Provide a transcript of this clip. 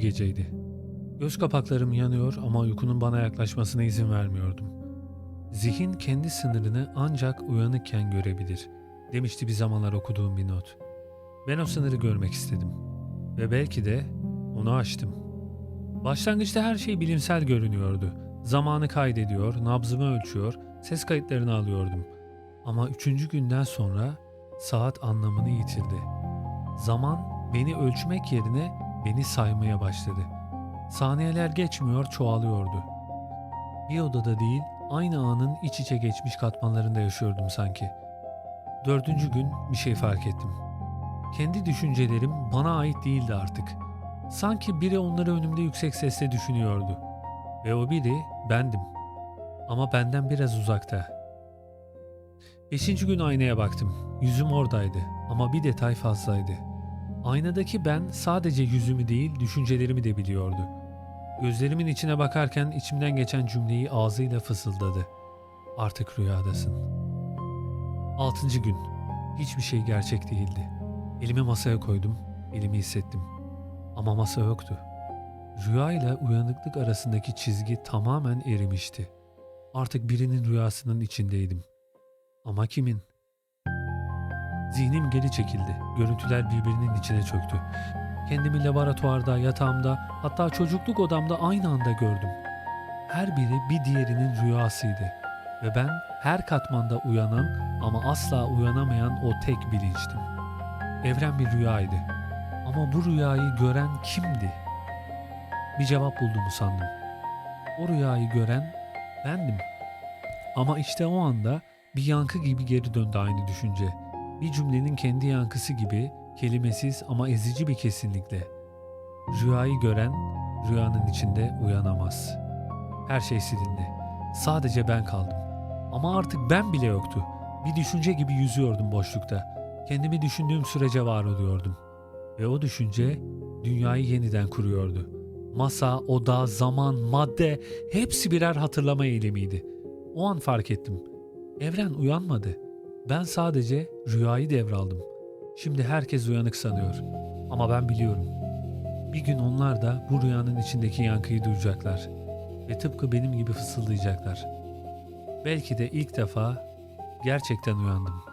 geceydi. Göz kapaklarım yanıyor ama uykunun bana yaklaşmasına izin vermiyordum. Zihin kendi sınırını ancak uyanıkken görebilir, demişti bir zamanlar okuduğum bir not. Ben o sınırı görmek istedim. Ve belki de onu aştım. Başlangıçta her şey bilimsel görünüyordu. Zamanı kaydediyor, nabzımı ölçüyor, ses kayıtlarını alıyordum. Ama üçüncü günden sonra saat anlamını yitirdi. Zaman beni ölçmek yerine beni saymaya başladı. Saniyeler geçmiyor, çoğalıyordu. Bir odada değil, aynı anın iç içe geçmiş katmanlarında yaşıyordum sanki. Dördüncü gün bir şey fark ettim. Kendi düşüncelerim bana ait değildi artık. Sanki biri onları önümde yüksek sesle düşünüyordu. Ve o biri bendim. Ama benden biraz uzakta. Beşinci gün aynaya baktım. Yüzüm oradaydı ama bir detay fazlaydı. Aynadaki ben sadece yüzümü değil düşüncelerimi de biliyordu. Gözlerimin içine bakarken içimden geçen cümleyi ağzıyla fısıldadı. Artık rüyadasın. Altıncı gün. Hiçbir şey gerçek değildi. Elimi masaya koydum, elimi hissettim. Ama masa yoktu. Rüya ile uyanıklık arasındaki çizgi tamamen erimişti. Artık birinin rüyasının içindeydim. Ama kimin? Zihnim geri çekildi. Görüntüler birbirinin içine çöktü. Kendimi laboratuvarda, yatağımda, hatta çocukluk odamda aynı anda gördüm. Her biri bir diğerinin rüyasıydı. Ve ben her katmanda uyanan ama asla uyanamayan o tek bilinçtim. Evren bir rüyaydı. Ama bu rüyayı gören kimdi? Bir cevap bulduğumu sandım. O rüyayı gören bendim. Ama işte o anda bir yankı gibi geri döndü aynı düşünce. Bir cümlenin kendi yankısı gibi kelimesiz ama ezici bir kesinlikle. Rüyayı gören rüyanın içinde uyanamaz. Her şey silindi. Sadece ben kaldım. Ama artık ben bile yoktu. Bir düşünce gibi yüzüyordum boşlukta. Kendimi düşündüğüm sürece var oluyordum. Ve o düşünce dünyayı yeniden kuruyordu. Masa, oda, zaman, madde hepsi birer hatırlama eylemiydi. O an fark ettim. Evren uyanmadı. Ben sadece rüyayı devraldım. Şimdi herkes uyanık sanıyor. Ama ben biliyorum. Bir gün onlar da bu rüyanın içindeki yankıyı duyacaklar. Ve tıpkı benim gibi fısıldayacaklar. Belki de ilk defa gerçekten uyandım.